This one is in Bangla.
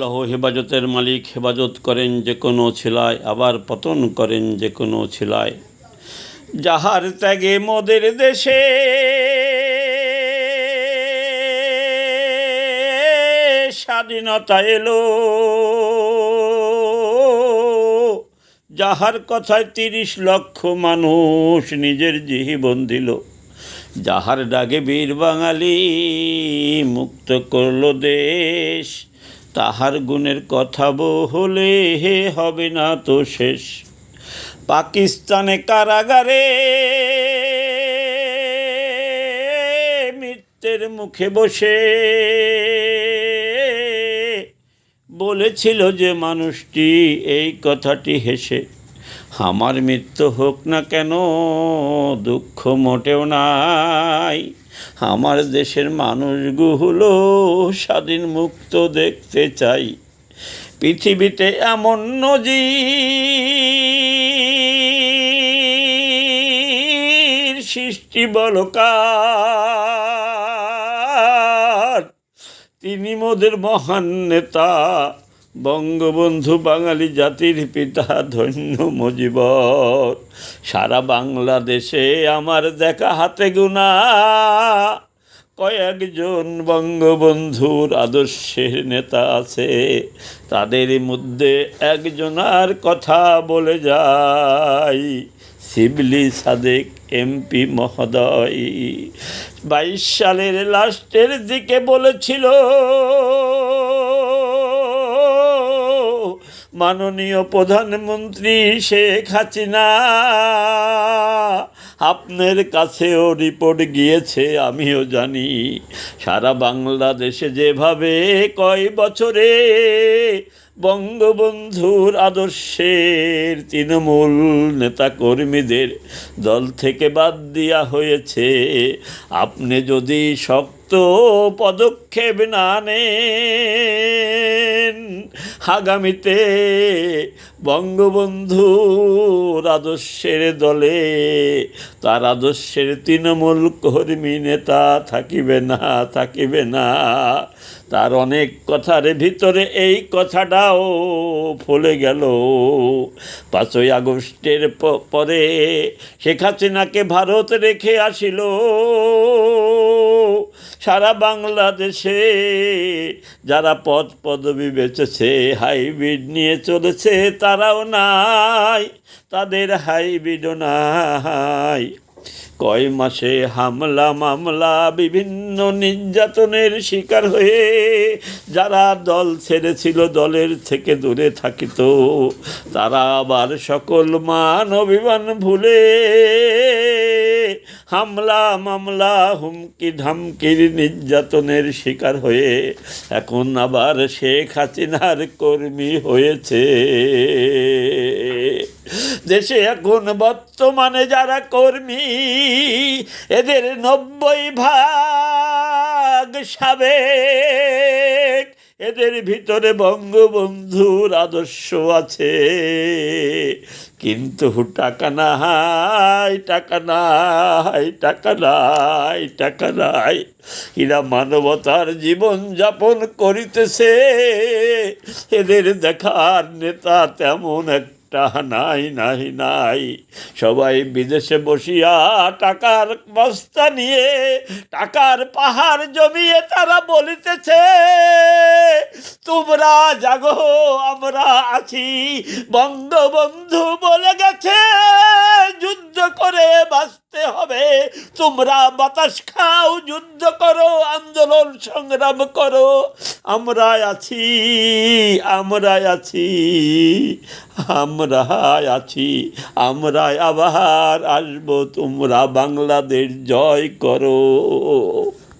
লহ হেফাজতের মালিক হেফাজত করেন যে কোনো ছিলায়, আবার পতন করেন যে কোনো ছিলায়। যাহার ত্যাগে মোদের দেশে স্বাধীনতা এলো, যাহার কথায় তিরিশ লক্ষ মানুষ নিজের জীবন দিল। যাহার ডাকে বীর বাঙালি মুক্ত করল দেশ তাহার গুণের কথা বলে হে হবে না তো শেষ। পাকিস্তানে কারাগারে মৃত্যের মুখে বসে বলেছিল যে মানুষটি এই কথাটি হেসে আমার মৃত্যু হোক না কেন, দুঃখ মোটেও নাই। আমার দেশের মানুষগুলো স্বাধীন মুক্ত দেখতে চাই। পৃথিবীতে এমন নজির সৃষ্টি বলকার। তিনি মোদের মহান নেতা। বঙ্গবন্ধু বাঙালি জাতির পিতা ধন্য মজিবর। সারা বাংলাদেশে আমার দেখা হাতে গুনা কয়েকজন বঙ্গবন্ধুর আদর্শের নেতা আছে। তাদের মধ্যে একজনার কথা বলে যাই শিবলি সাদেক এমপি মহোদয়। বাইশ সালের লাস্টের দিকে বলেছিল মাননীয় প্রধানমন্ত্রী শেখ হাসিনা, আপনার কাছেও রিপোর্ট গিয়েছে, আমিও জানি। সারা বাংলাদেশে যেভাবে কয় বছরে বঙ্গবন্ধুর আদর্শের তৃণমূল নেতাকর্মীদের দল থেকে বাদ দেওয়া হয়েছে, আপনি যদি শক্ত পদক্ষেপ না নেন। আগামীতে বঙ্গবন্ধুর আদর্শের দলে, তার আদর্শের তৃণমূল কর্মী নেতা থাকিবে না থাকিবে না। তার অনেক কথার ভিতরে এই কথাটাও ফলে গেল। পাঁচই আগস্টের পরে শেখ হাসিনাকে ভারত রেখে আসিল। সারা বাংলাদেশে যারা পদ পদবি বেঁচেছে, হাইব্রিড নিয়ে চলেছে, তারাও নাই, তাদের হাইব্রিডও নাই। কয় মাসে হামলা মামলা, বিভিন্ন নির্যাতনের শিকার হয়ে যারা দল ছেড়েছিল, দলের থেকে দূরে থাকিত, তারা আবার সকল মান অভিমান ভুলে হামলা মামলা হুমকি ধামকির নির্যাতনের শিকার হয়ে এখন আবার শেখ হাসিনার কর্মী হয়েছে। দেশে এখন বর্তমানে যারা কর্মী, এদের নব্বই ভাগ সাবেক। এদের ভিতরে বঙ্গবন্ধুর আদর্শ আছে। কিন্তু টাকা নাই টাকা নাই টাকা নাই টাকা নাই। এরা মানবতার জীবন যাপন করিতেছে। এদের দেখার নেতা তেমন একটা নাই নাই নাই। সবাই বিদেশে বসিয়া টাকার বস্তা নিয়ে, টাকার পাহাড় জমিয়ে তারা বলিতেছে, তোমরা জাগো, আমরা আছি, বঙ্গবন্ধু বলে গেছে। যুদ্ধ করে বাঁচতে হবে। তোমরা বাতাস খাও, যুদ্ধ করো, আন্দোলন সংগ্রাম করো। আমরা আছি আমরা আছি আমরা আছি, আমরা আবার আসব। তোমরা বাংলাদেশ জয় করো।